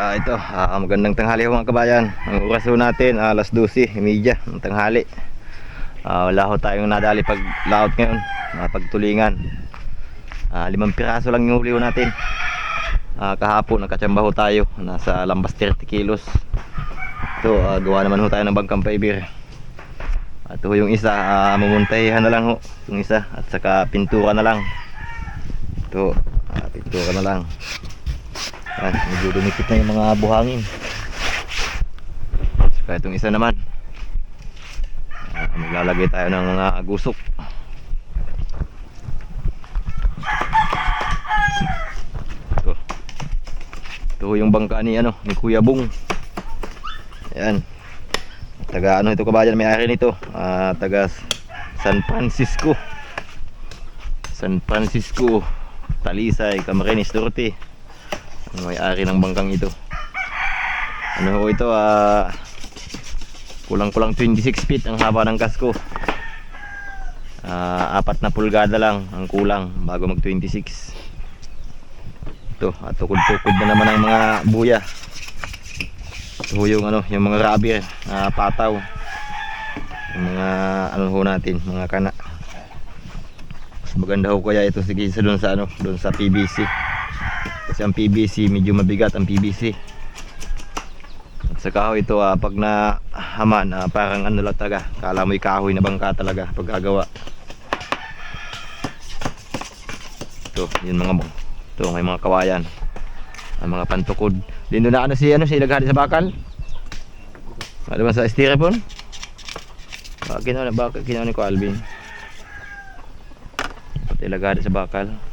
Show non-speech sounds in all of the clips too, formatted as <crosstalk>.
Ah, ito, ah, magandang tanghali ho mga kabayan. Ang oras ho natin, ah, alas 12, media ng tanghali. Ah, wala ho tayong nadali pag laot ngayon, ah, pagtulingan. Ah, limang piraso lang yung huli natin. Ah, kahapon nakachamba ho tayo, nasa lambas 30 kilos. Ito, ah, gawa naman ho tayo ng bangkang paibir. At ho yung isa, ah, mumuntahihan na lang ho, yung isa, at saka pintura na lang. Ito, ah, pintura na lang. Yan, medyo dumikit na yung mga buhangin. Saka itong isa naman. Ah, maglalagay tayo ng mga gusok. Ito. Ito yung bangka ni ano, ni Kuya Bung. Ayan. Taga ano ito kabayan may-ari nito? Ah, taga San Francisco. San Francisco, Talisay, Camarines Norte may-ari ng bangkang ito. Ano ho ito ah kulang kulang 26 feet ang haba ng kasko. Ah apat na pulgada lang ang kulang bago mag 26 ito at tukod-tukod na naman ang mga buya. Ito yung ano yung mga rubber na pataw. Yung mga ano ho natin mga kana. Mas maganda ho kaya ito sige sa doon sa ano doon sa PVC kasi ang PVC medyo mabigat ang PVC at sa kahoy ito ah, pag na haman ah, parang ano lang talaga kala mo'y kahoy na bangka talaga pag gagawa. Ito yun mga mo ito may mga kawayan ang mga pantukod. Din doon na ano si ano si naghali sa bakal? Ano ba sa styrofoam? Bakit ginawa bakit ginawa ni ko Alvin. Pati lagari sa bakal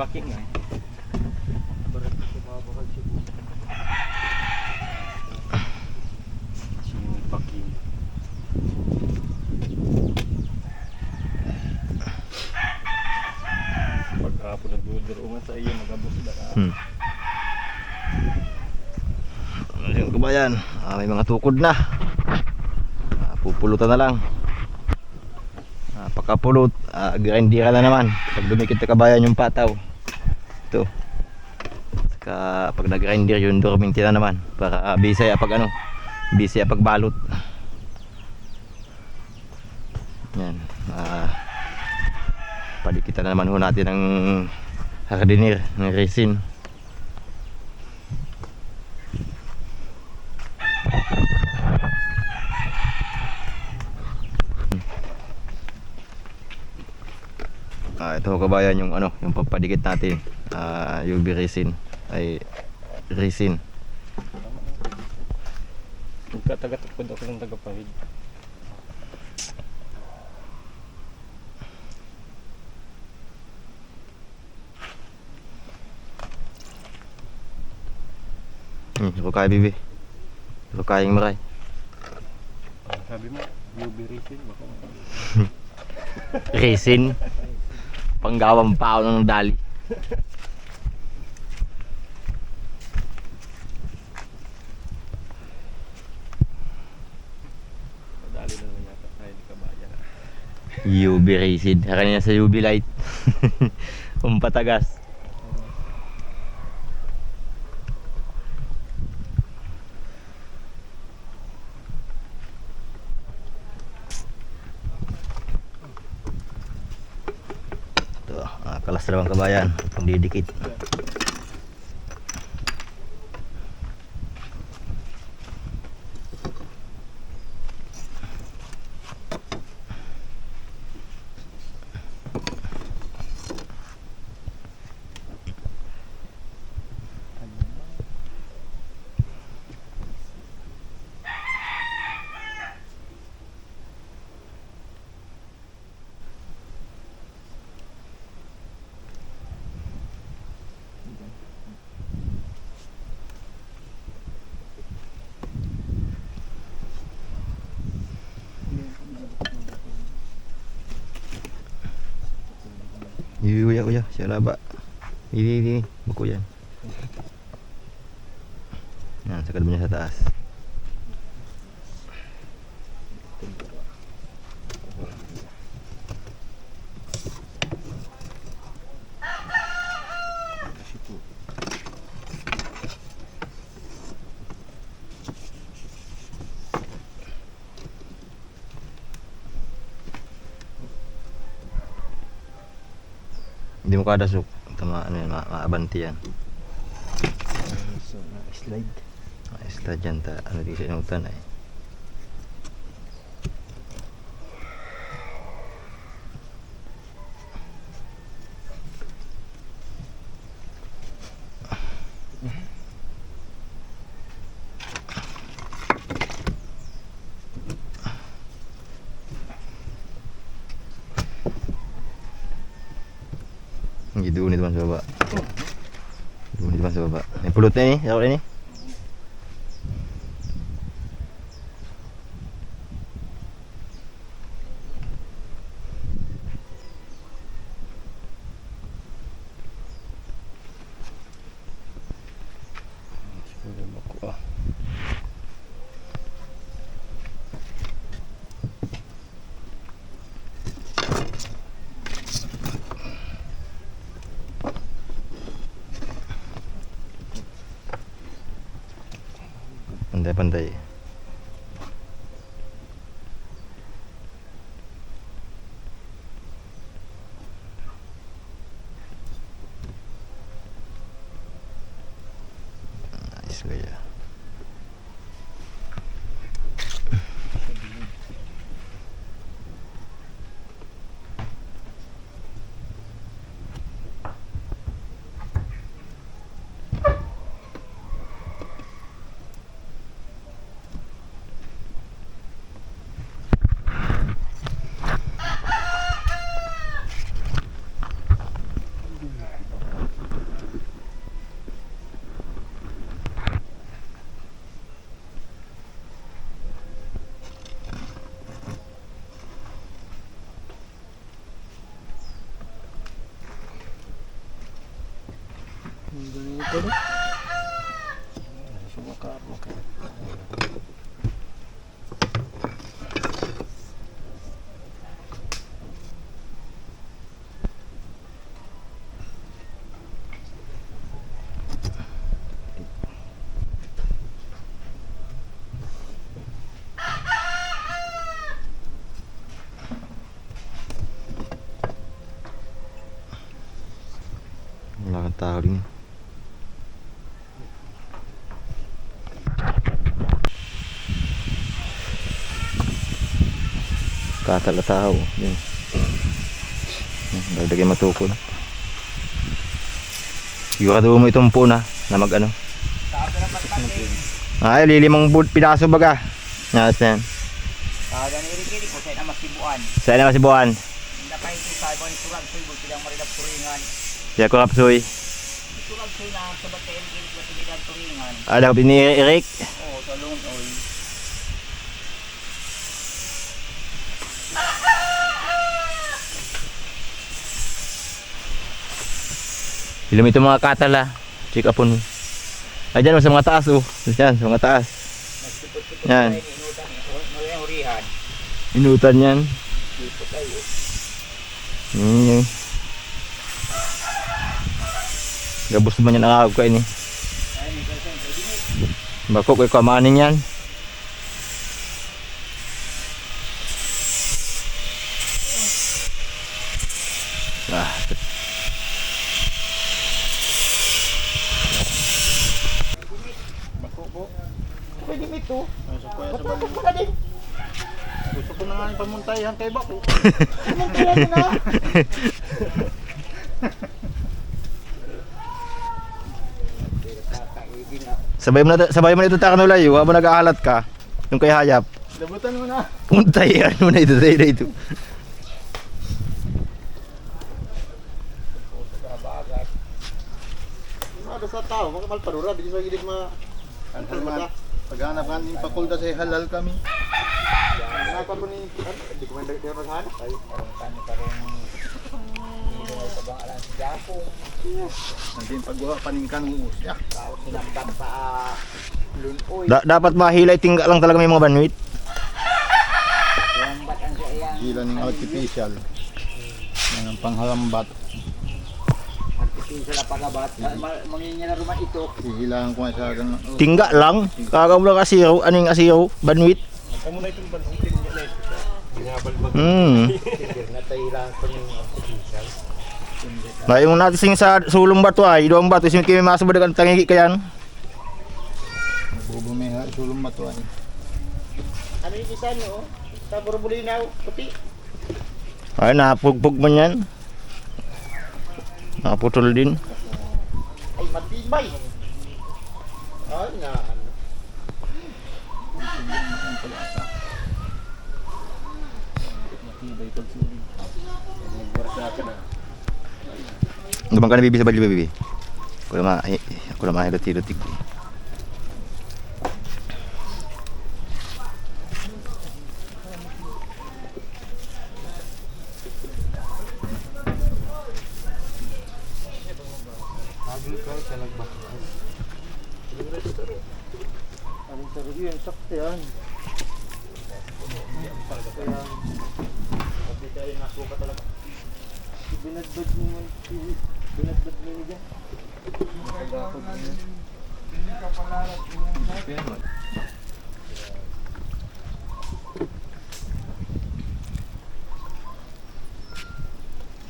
Si Paking. Pagkapon nagdudurungan sa iyo, magabos na ka. Hmm. Ayun kabayan, ah, may mga tukod na. Ah, pupulutan na lang. Ah, pagkapulot, ah, grindera na naman. Pag dumikit na kabayan yung pataw. Ito. Saka pag nag-grinder yun, dorminti na naman. Para ah, bisaya pag ano, bisaya pag balot. Yan. Ah, padikitan na naman ho natin ng hardiner ng resin Ah, ito kabayan yung ano, yung papadikit natin. Ah, UV resin ay resin. Nagkataga-takod ako ng tagapahid. Hmm, ako kaya bibi. Ako kayang maray. Ah, sabi mo, UV racing. Baka <laughs> Resin. Panggawang pao ng dali. <laughs> madali na naman yata tayo di kabayan. UV resin. Kanina sa UV light. <laughs> Umpatagas. Ito, ah, kalasrawang kabayan. Pagdidikit. Iya, uya, uya. Siya laba. Ini, ini. Buku yan. Yan, sa kadami niya sa taas. Hindi mo kada suk. Tama, ano yan, ma maabanti yan. So, slide. Ayos ta dyan, ta, ano di sa inutan eh. Doon naman sa baba. Doon naman sa baba. May pulot na ini, ako ini. ਬੰਦੇ Ganito rin. Sumakar, makar. Wala kang tao rin. Katala tao. Yun. Dagdagay matukod. Sigurado mo itong puna na mag ano. Ay, lilimang pinaso baga. Na yan. Ah, gani iri po sa namas tibuan. Saan naman si Buwan? Nakay ti sa ibang surag sa ibang silang marilap turingan. Siya ko kapsoy. Surag sa na sa batay iri ko tigilan turingan. Ko ni Eric. Oh, talon oy. Ilum ito mga katala. Check upon mo. Ay, dyan sa mga taas oh. Yan, sa mga taas. Yan. inutan yan. Hmm, yan. Gabos naman yan ang ko kalsan sa dinit. Bako ko'y kamanin yan. Ah, Bako po. Pwede mo ito. Ay, sa kuya sa Matapos balik. ko na din. Gusto ko na nga yung pamuntayan kay Bako. Anong kaya nyo na? Sabay mo na sabay mo na ito takanulay, wa mo nag-aalat ka. Yung kay hayap. Labutan mo na. Pumunta <laughs> yan mo na ito, tayo na ito. Ada sa tao, mga malparura, di sa gilig ma... Ang halman. Paghanap nga ng pakulda sa halal kami. Naka ko ni... Di ko man dagdag na sana. Ay, Alam si Japo. Nandiyan pagwa paningkan mo usya. Tao sinambak sa ah, lunoy. Da- dapat mahilay tingga lang talaga may mga banwit. Sinambat ang siya yan. Gila ng artificial. Yan ang panghalambat. Artificial na pagabat. Mangingin na ruman ito. Hihilangan ko sa akin. Tingga lang. Kagaw mo lang asiro. Ano yung asiro? Banwit. Kamu na itong bansitin niya na ito. Binabalbag. Hmm. <laughs> Natailan ko ng artificial. Layo mo natin sing sa sulong bato ay. Doang bato. Sino kami masabad ang tangi kayan. Bubumiha, sulong matuan. ano yung isa nyo? Sa burbulinaw, puti. Ay, napugpug man yan. Naputol din. Ay, matibay. Ay, nga. ano. Gabang ka na bibi sa bali bibi. Ako na ma ako na mahilot-hilot tig. Agil ka sa nagbakas. Anong sarili yun? Sakto yan. Kaya, pati kayo nasuka talaga. Binadbad mo man. Binadbad mo niya dyan.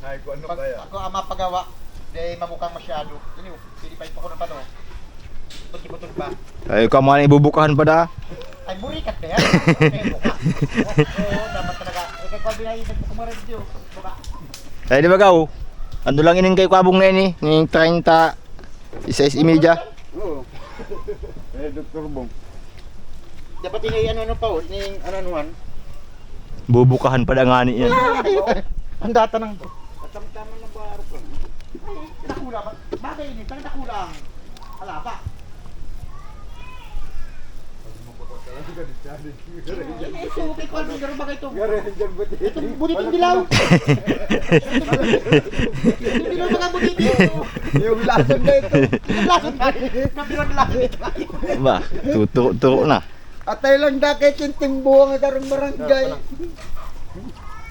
Ay, kung ano Pag ako ang mapagawa, di mamukhang masyado. Yun yung, pinipay pa ko ng pano. Pagkiputol pa. Ay, kamo na ibubukahan pa da. Ay, burikat na yan. May buka. Oo, dapat talaga. Eh, kaya kung binayin, nagpukumaran dito. Buka. Ay, di ba gaw? Ando lang ining kay kwabong na ini, ning 30 isa is imedya. Oo. <laughs> Eh, Dr. Bong. Dapat ini ano-ano pa, oh, ini ano-anuan. Bubukahan pa da ngani yan. Ang data ng... Katamtaman ng baro ko. Ay, nakula ba? Bagay ini, tanong nakulang. Hala ba? Ay, suki ko ang garo bagay ito. Itong buniting dilaw. Itong dilaw mga buniting. Yung lason na ito. Lason na. Kapiwan lason. ba, tuturo na. Atay lang dakay kinting buwang karong barangay.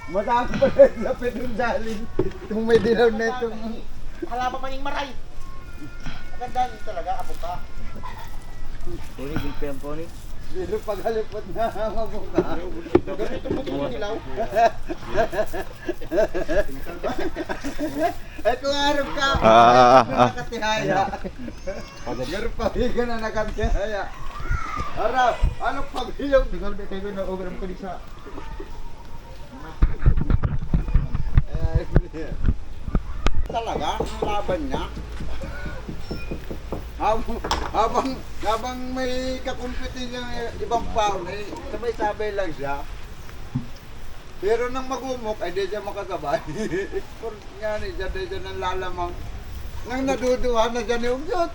Matako pa rin sa pinundaling. Itong may dilaw na itong... Hala pa maning maray. Maganda yun talaga, apo ka. Puni, gulpi ang puni. Pero pag halipot na mabuka. Ganito mo ito dilaw. Ay kung araw ka. Ah, ah, ah, ah. Nakatihaya. Ganun pa ka na nakatihaya. Araw, ano paghiyog? Tingnan mo kayo na over mo sa Talaga, ang laban niya. habang, habang, habang may kakumpiti yung ibang paon, eh, sabay-sabay lang siya. Pero nang magumok, ay di siya makasabay. <laughs> Export nga ni siya, di siya nang lalamang. Nang naduduhan na siya ni Ugyot.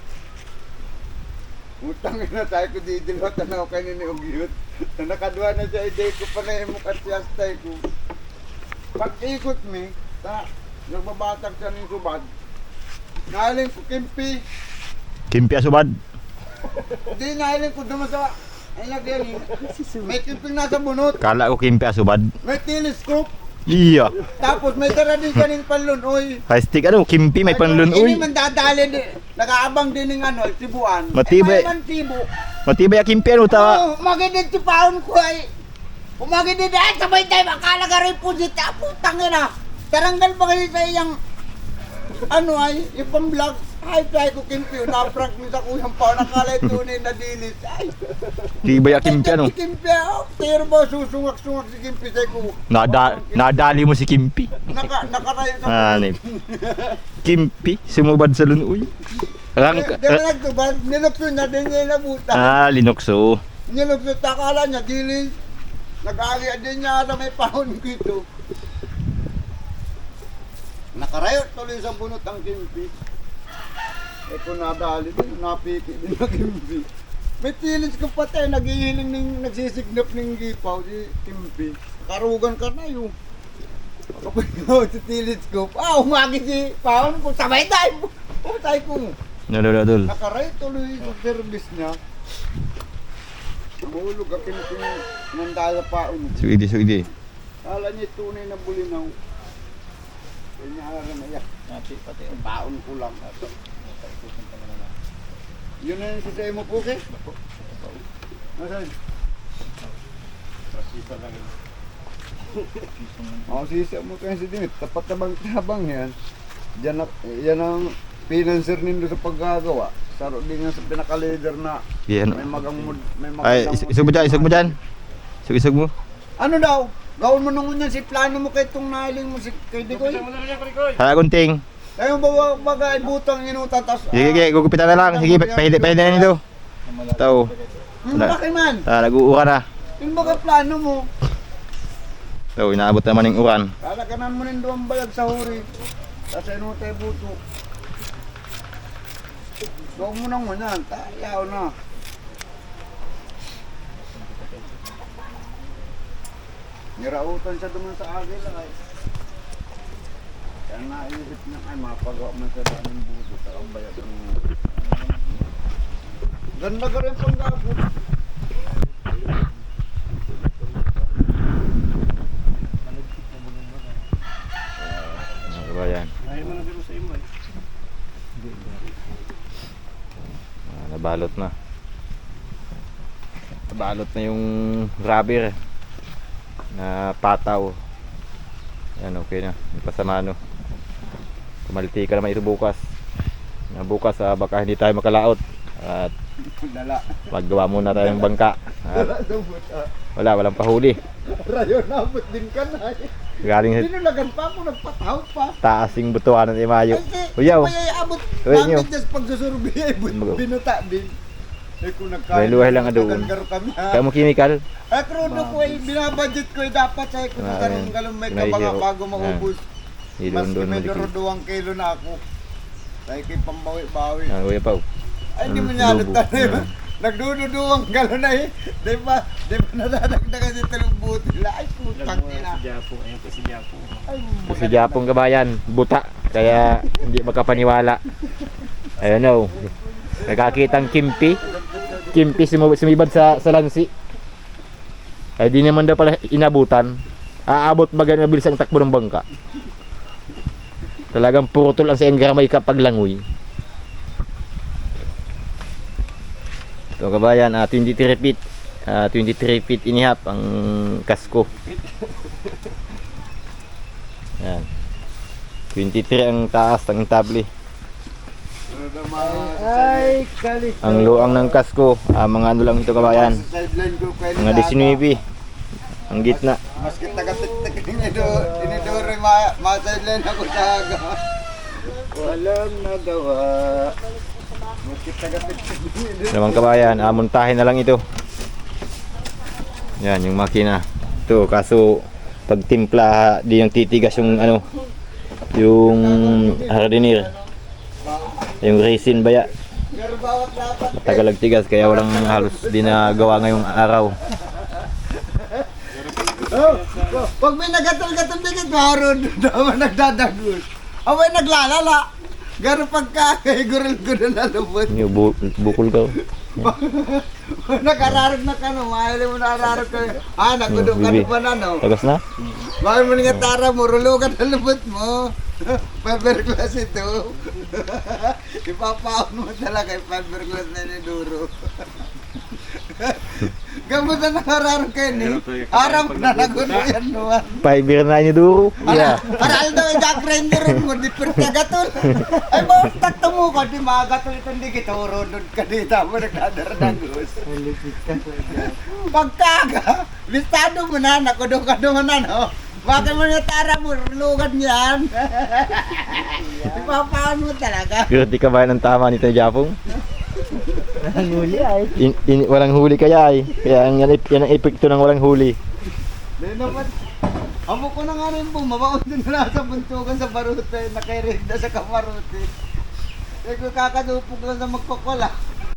Utang na tayo ko di dilwa tanaw kayo ni Ugyot. Na nakaduha na siya, hindi ko pa na imok at siyastay ko. Pag ikot mi, ta, nagbabatag siya ng subad. Naling ko, Kimpi, Kimpi asubad. Hindi, nahiling ko naman sa... Ay, lagyan eh. May kimping nasa bunot. Kala ko kimpi asubad. May telescope. Iya. Tapos may tara din kaning panlunoy. High stick ano, kimpi may panlun Ini man dadali din. Nakaabang din ng ano, Cebuan. Matibay. Ay, man Cebu. Matibay ang kimpi ano tawa. Oo, magiging si Paon ko ay. Umagin din ay sabay tayo makala ka rin po si Tapo. Tangina. Taranggal ba kayo sa iyang ano ay, yung pang-vlog. Ay, tayo ko kimpi. Na-prank mo sa kuyang Paon. Nakala tunay na dilis. Ay, Tibay ang kimpi ano. Si Kimpi, oh. Pero ba susungak-sungak si Kimpi sa ko. Nada, nadali mo si Kimpi. Naka, nakarayo sa Ah, ni. Kimpi, sumubad sa lunoy. Rang, Di ba nagtubad? Nilukso niya, di niya inabutan. ah, linokso. Nilukso, takala niya, dili. Nag-agi din niya na may pahon dito. Nakarayo tuloy sa bunot ang Kimpi. Eh kung nadali din, napiki din ang Kimpi. May tilis ko pati, naghihiling ng, nagsisignap ng gipaw si Kimpi. Karugan ka na yun. Kapag ko si tilis ko, ah, umagi si Paon ko, sabay tayo. Putay ko. Nalulodol. Nakaray tuloy sa service niya. Mahulog ka pinutin ng dala paon. Suidi, suidi. Kala niya tunay na bulinaw. Kaya niya alam na yan. Pati, pati. Baon ko lang. Yun na yung sisay mo po, ke? Nasaan? Rasisa lang yun. Ako sisa mo kayo si Dimit. Tapat na bang tabang yan. Yan, ang- yan ang financer nindo sa paggagawa. Saro din nga sa pinaka-leader na Yan. may magang may Ay, magandang is- isog mo dyan, isog mo dyan. Isog, isog mo. Ano daw? Gawin mo nung yan si plano mo kay itong nahiling mo si kay Dikoy. Hala, kunting. Ayaw ba baga butang inutan tas. Sige, sige, gugupitan na lang. Sige, pahili, pahili na nito. Tao. Hmm, bakit man? Ah, nag-uura na. Yung baga plano mo. So, inaabot naman yung uran. Kalakanan mo rin doon bayag sa huri. Tapos inutay buto. Gawin mo nang yan. Tayaw na. Nirautan siya duman sa agila ay. Kaya naisip niya ay mapagawa man sa daan ng buto sa ang bayag ng Ganda ka rin pang dito sa imo eh. Ah, nabalot na. Nabalot na yung rubber na pataw. Yan, okay na. May pasamano. Kumaliti ka naman ito bukas. Na bukas ah, baka hindi tayo makalaot. At Dala. maggawa muna tayong bangka. At wala, walang pahuli. Rayo, nabot din ka na eh. Galing sa Tinulagan pa ako, nagpataw pa. taasing butuanan ni Mayo. Kasi, Uyaw. Kaya abot Uy, nyo. namin just pagsusurbi ay Bago. binuta din. Eh nagkain. luhay lang doon. ha. Kaya mo chemical? Ay krudo ko ay binabudget ko ay dapat sa kung Ah, karon ayun. galong may kabanga bago maubos. Hindi Mas doon doon may duruduwang kilo na ako. Dahil kay pambawi-bawi. Ah, kuya Pao. Ay, di ang mo niya lobo. tayo. Ah. Nagdududuwang galo na eh. Di ba? Di ba nadadagdagan si talong buti nila? Ay, putang ina. si Japo. Ayun po si Japo. Ay, Si Japong kabayan, buta. Kaya hindi makapaniwala. Ayun o. Nakakitang kimpi. Kimpi sumibad sa, sa lansi. Ay di naman daw pala inabutan. Aabot ba ganun mabilis ang takbo ng bangka? Talagang purotol ang sa engramay kapag langoy. Ito kabayan, ah, 23 feet. Ah, 23 feet inihap ang kasko. Yan. 23 ang taas ng tabli. Ay. Ang luang ng kasko, ah, mga ano lang ito kabayan. Mga 19. Ang gitna. Mas kita katik-tik inido, inidore ma, ma sideline ako sa aga. Walang nagawa. Bakit taga-tiktik din? Naman kabayan, ah, muntahin na lang ito. Yan, yung makina. Ito, kaso pag timpla, di yung titigas yung ano, yung hardiner. Yung resin baya. Pero bawat dapat. Tagal nagtigas kaya walang halos di nagawa ngayong araw. Oh, pag may nagatal-gatal dikit, maroon naman <laughs> nagdadagus. Away naglalala. Garo pagka <laughs> kay gurul-gurul na lubot. Yung bu- bukol ka. <laughs> Nakararog na ka no, mahali mo nararog ka. Ah, nagudok ka pa na no. Tagas na? Bakit mo nga tara mo, rulugan na lubot mo. Fiber class ito. Ipapaon mo talaga yung fiber class na ni Duro. Gamot na nakararog kayo ni. Araw na nagulo yan naman. Five year na ni Duro. Yeah. Para daw yung grinder mo, di perti gatol. Ay ba, takto mo ka, di magatol itong di kita, urodod ka dito, mo nagdadaragos. Pagkaga, listado mo na, nakudo-kado mo na, no? Bakit mo natara mo, lugan yan? <laughs> Ipapaan mo talaga. Pero di ka ba ng tama nito Japong? Walang huli ay. In, in- walang huli kaya ay. Kaya ang yan, yan ang epekto ng walang huli. Dahil naman, amo ko na nga rin po, mabaon din na sa buntukan sa barute, nakairinda sa kamarote. Eh kung kakadupog lang sa magkukula,